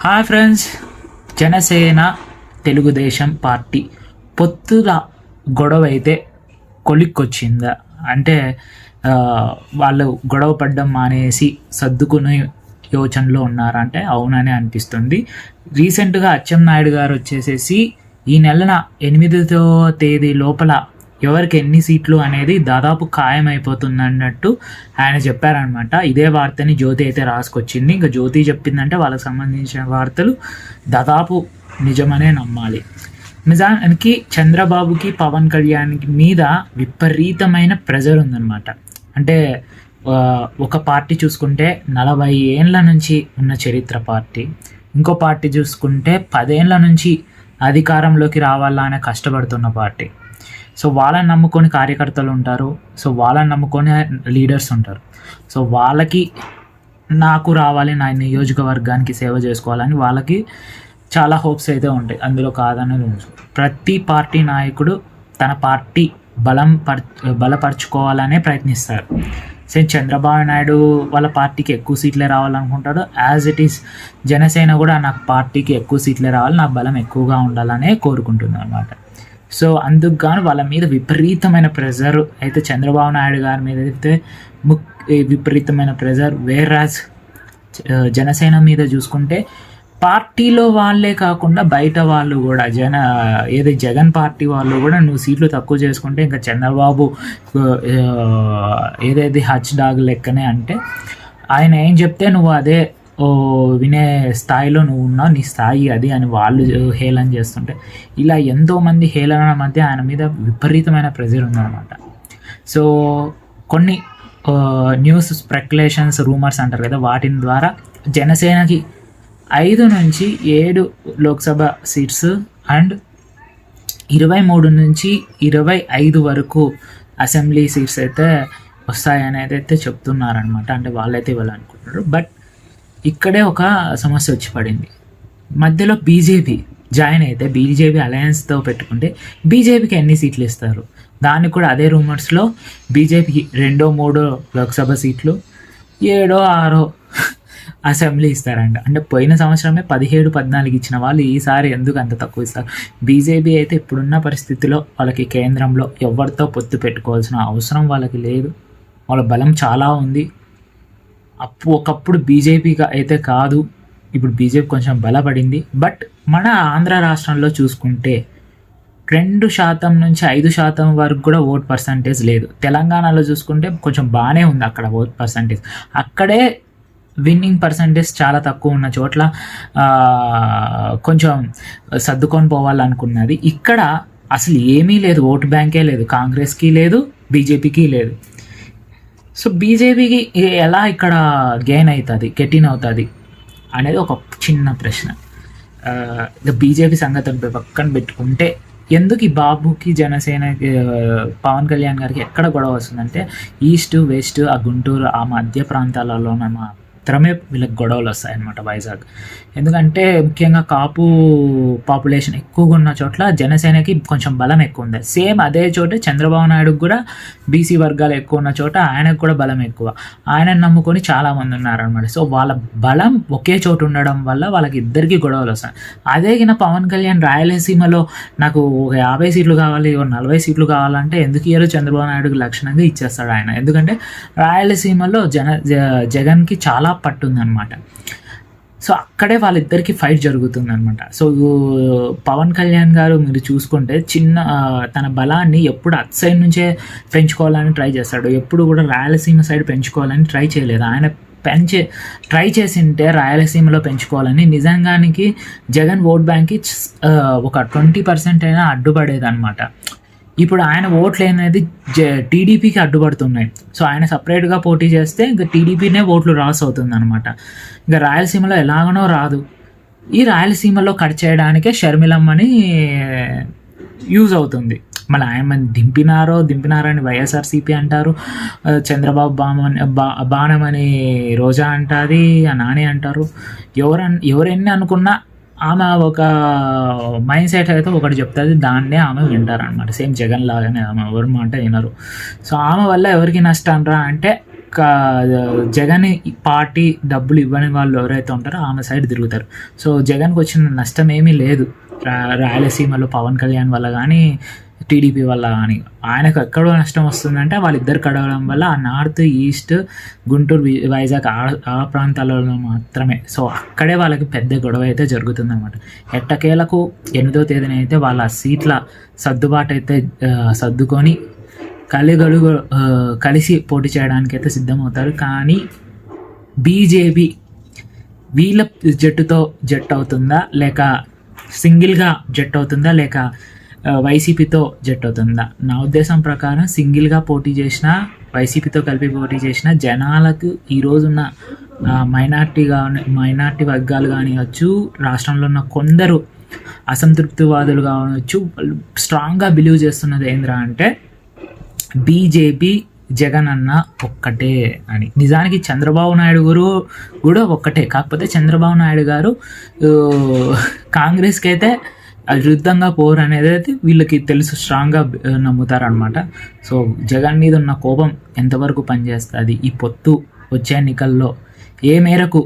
Hi friends Janasena Telugu Desam party. పొత్తుల గొడవ అయితే కొలిక్కొచ్చిందా? అంటే వాళ్ళు గొడవ పడ్డం మానేసి సర్దుకునే యోచనలో ఉన్నారంటే అవుననే అవునని అనిపిస్తుంది. రీసెంట్గా అచ్చెం నాయుడు గారు వచ్చేసేసి ఈ నెలన ఎనిమిదో తేదీ లోపల ఎవరికి ఎన్ని సీట్లు అనేది దాదాపు ఖాయమైపోతుంది అన్నట్టు ఆయన చెప్పారనమాట ఇదే వార్తని జ్యోతి అయితే రాసుకొచ్చింది. ఇంకా జ్యోతి చెప్పిందంటే వాళ్ళకి సంబంధించిన వార్తలు దాదాపు నిజమనే నమ్మాలి. నిజానికి చంద్రబాబుకి పవన్ కళ్యాణ్ మీద విపరీతమైన ప్రెజర్ ఉందన్నమాట. అంటే ఒక పార్టీ చూసుకుంటే నలభై ఏండ్ల నుంచి ఉన్న చరిత్ర పార్టీ. ఇంకో పార్టీ చూసుకుంటే పదేళ్ళ నుంచి అధికారంలోకి రావాలా రావాలనే కష్టపడుతున్న పార్టీ. సో వాళ్ళని నమ్ముకొని కార్యకర్తలు ఉంటారు. సో వాళ్ళని నమ్ముకొని లీడర్స్ ఉంటారు. సో వాళ్ళకి నాకు రావాలి నా నియోజకవర్గానికి సేవ చేసుకోవాలని వాళ్ళకి చాలా హోప్స్ అయితే ఉంటాయి. అందులో కాదనేది ప్రతి పార్టీ నాయకుడు తన పార్టీ బలం పర్ బలపరుచుకోవాలనే ప్రయత్నిస్తారు. సేమ్ చంద్రబాబు నాయుడు వాళ్ళ పార్టీకి ఎక్కువ సీట్లే రావాలనుకుంటాడు. యాజ్ ఇట్ ఈస్ జనసేన కూడా నాకు పార్టీకి ఎక్కువ సీట్లే రావాలి నా బలం ఎక్కువగా ఉండాలనే కోరుకుంటుంది అనమాట సో అందుకు గాను వాళ్ళ మీద విపరీతమైన ప్రెజర్ అయితే చంద్రబాబు నాయుడు గారి మీద అయితే ముక్ విపరీతమైన ప్రెజర్ వేరాజ్ జనసేన మీద చూసుకుంటే పార్టీలో వాళ్ళే కాకుండా బయట వాళ్ళు కూడా జన ఏది జగన్ పార్టీ వాళ్ళు కూడా నువ్వు సీట్లు తక్కువ చేసుకుంటే ఇంకా చంద్రబాబు ఏదైతే హచ్ డాగ్ లెక్కనే అంటే ఆయన ఏం చెప్తే నువ్వు అదే వినే స్థాయిలో నువ్వు ఉన్నావు నీ స్థాయి అది అని వాళ్ళు హేళన చేస్తుంటే ఇలా ఎంతో మంది హేళన మధ్య ఆయన మీద విపరీతమైన ప్రెజర్ ఉందన్నమాట. సో కొన్ని న్యూస్ స్పెక్యులేషన్స్ రూమర్స్ అంటారు కదా వాటిని ద్వారా జనసేనకి ఐదు నుంచి ఏడు లోక్సభ సీట్స్ అండ్ ఇరవై మూడు నుంచి ఇరవై ఐదు వరకు అసెంబ్లీ సీట్స్ అయితే వస్తాయనేది అయితే చెప్తున్నారనమాట అంటే వాళ్ళైతే ఇవ్వాలనుకుంటున్నారు. బట్ ఇక్కడే ఒక సమస్య వచ్చి పడింది. మధ్యలో బీజేపీ జాయిన్ అయితే బీజేపీ అలయన్స్తో పెట్టుకుంటే బీజేపీకి ఎన్ని సీట్లు ఇస్తారు? దానికి కూడా అదే రూమర్స్లో బీజేపీకి రెండో మూడో లోక్సభ సీట్లు ఏడో ఆరో అసెంబ్లీ ఇస్తారంట. అంటే పోయిన సంవత్సరమే పదిహేడు పద్నాలుగు ఇచ్చిన వాళ్ళు ఈసారి ఎందుకు అంత తక్కువ ఇస్తారు? బీజేపీ అయితే ఇప్పుడున్న పరిస్థితిలో వాళ్ళకి కేంద్రంలో ఎవరితో పొత్తు పెట్టుకోవాల్సిన అవసరం వాళ్ళకి లేదు. వాళ్ళ బలం చాలా ఉంది. అప్పు ఒకప్పుడు బీజేపీగా అయితే కాదు ఇప్పుడు బీజేపీ కొంచెం బలపడింది. బట్ మన ఆంధ్ర రాష్ట్రంలో చూసుకుంటే రెండు శాతం నుంచి ఐదు శాతం వరకు కూడా ఓట్ పర్సంటేజ్ లేదు. తెలంగాణలో చూసుకుంటే కొంచెం బాగానే ఉంది అక్కడ ఓట్ పర్సంటేజ్. అక్కడే విన్నింగ్ పర్సంటేజ్ చాలా తక్కువ ఉన్న చోట్ల కొంచెం సర్దుకొని పోవాలనుకున్నది. ఇక్కడ అసలు ఏమీ లేదు. ఓటు బ్యాంకే లేదు. కాంగ్రెస్కి లేదు బీజేపీకి లేదు. సో బీజేపీకి ఎలా ఇక్కడ గెయిన్ అవుతుంది గెటిన్ అవుతుంది అనేది ఒక చిన్న ప్రశ్న. ఇక బీజేపీ సంగతి పక్కన పెట్టుకుంటే ఎందుకు ఈ బాబుకి జనసేన పవన్ కళ్యాణ్ గారికి ఎక్కడ గొడవ వస్తుందంటే ఈస్ట్ వెస్ట్ ఆ గుంటూరు ఆ మధ్య ప్రాంతాలలో మాత్రమే వీళ్ళకి గొడవలు వస్తాయన్నమాట వైజాగ్. ఎందుకంటే ముఖ్యంగా కాపు పాపులేషన్ ఎక్కువగా ఉన్న చోట్ల జనసేనకి కొంచెం బలం ఎక్కువ ఉంది. సేమ్ అదే చోట చంద్రబాబు నాయుడుకి కూడా బీసీ వర్గాలు ఎక్కువ ఉన్న చోట ఆయనకు కూడా బలం ఎక్కువ. ఆయనను నమ్ముకొని చాలామంది ఉన్నారనమాట సో వాళ్ళ బలం ఒకే చోటు ఉండడం వల్ల వాళ్ళకి ఇద్దరికి గొడవలు వస్తాయి. అదే కింద పవన్ కళ్యాణ్ రాయలసీమలో నాకు ఒక యాభై సీట్లు కావాలి ఒక నలభై సీట్లు కావాలంటే ఎందుకు ఇయ్యారో? చంద్రబాబు నాయుడుకి లక్షణంగా ఇచ్చేస్తాడు ఆయన. ఎందుకంటే రాయలసీమలో జన జగన్కి చాలా పట్టుందనమాట సో అక్కడే వాళ్ళిద్దరికి ఫైట్ జరుగుతుంది అనమాట సో పవన్ కళ్యాణ్ గారు మీరు చూసుకుంటే చిన్న తన బలాన్ని ఎప్పుడు అట్ సైడ్ నుంచే పెంచుకోవాలని ట్రై చేస్తాడు. ఎప్పుడు కూడా రాయలసీమ సైడ్ పెంచుకోవాలని ట్రై చేయలేదు. ఆయన పెంచే ట్రై చేసింటే రాయలసీమలో పెంచుకోవాలని. నిజంగానికి జగన్ ఓట్ బ్యాంక్కి ఒక ట్వంటీ పర్సెంట్ అయినా అడ్డుపడేదన్నమాట. ఇప్పుడు ఆయన ఓట్లు అనేది టీడీపీకి అడ్డుపడుతున్నాయి. సో ఆయన సపరేట్గా పోటీ చేస్తే ఇంకా టీడీపీనే ఓట్లు రాస్ అవుతుంది అనమాట ఇంకా రాయలసీమలో ఎలాగనో రాదు. ఈ రాయలసీమలో కట్ చేయడానికే షర్మిలమ్మని యూజ్ అవుతుంది. మళ్ళీ ఆయన దింపినారో దింపినారో దింపినారని వైఎస్ఆర్సీపీ అంటారు. చంద్రబాబు బామని బా బాణమని రోజా అంటుంది ఆ నాని అంటారు. ఎవరన్ ఎవరెన్ని అనుకున్నా ఆమె ఒక మైండ్ సెట్ అయితే ఒకటి చెప్తుంది దాన్నే ఆమె వింటారనమాట సేమ్ జగన్ లాగానే ఆమె ఎవరు మాట వినరు. సో ఆమె వల్ల ఎవరికి నష్టం రా అంటే జగన్ పార్టీ డబ్బులు ఇవ్వని వాళ్ళు ఎవరైతే ఉంటారో ఆమె సైడ్ తిరుగుతారు. సో జగన్కి వచ్చిన నష్టం ఏమీ లేదు. రా- రాయలసీమలో పవన్ కళ్యాణ్ వల్ల కానీ టీడీపీ వల్ల అని. ఆయనకు ఎక్కడో నష్టం వస్తుందంటే వాళ్ళిద్దరు కడగడం వల్ల ఆ నార్త్ ఈస్ట్ గుంటూరు వైజాగ్ ఆ- ప్రాంతాలలో మాత్రమే. సో అక్కడే వాళ్ళకి పెద్ద గొడవ అయితే జరుగుతుంది అనమాట ఎట్టకేలకు ఎనిమిదో తేదీన అయితే వాళ్ళ సీట్ల సర్దుబాటు అయితే సర్దుకొని కలిగలుగు కలిసి పోటీ చేయడానికి అయితే సిద్ధమవుతారు. కానీ బీజేపీ వీళ్ళ జట్టుతో జట్ అవుతుందా? లేక సింగిల్గా జట్ అవుతుందా? లేక వైసీపీతో జట్ అవుతుందా. నా ఉద్దేశం ప్రకారం సింగిల్గా పోటీ చేసిన వైసీపీతో కలిపి పోటీ చేసిన జనాలకు ఈ రోజున్న మైనార్టీ కానీ మైనార్టీ వర్గాలు కానివచ్చు రాష్ట్రంలో ఉన్న కొందరు అసంతృప్తివాదులు కావచ్చు వాళ్ళు స్ట్రాంగ్గా బిలీవ్ చేస్తున్నది ఏంద్రా అంటే బీజేపీ జగన్ అన్న ఒక్కటే అని. నిజానికి చంద్రబాబు నాయుడు గారు కూడా ఒక్కటే. కాకపోతే చంద్రబాబు నాయుడు గారు కాంగ్రెస్కి అయితే విరుద్ధంగా పోరు అనేది అయితే వీళ్ళకి తెలుసు స్ట్రాంగ్గా నమ్ముతారనమాట సో జగన్ మీద ఉన్న కోపం ఎంతవరకు పనిచేస్తుంది? ఈ పొత్తు వచ్చే ఎన్నికల్లో ఏ మేరకు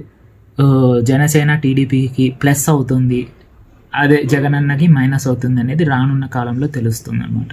జనసేన టీడీపీకి ప్లస్ అవుతుంది? అదే జగన్ అన్నకి మైనస్ అవుతుంది అనేది రానున్న కాలంలో తెలుస్తుంది అనమాట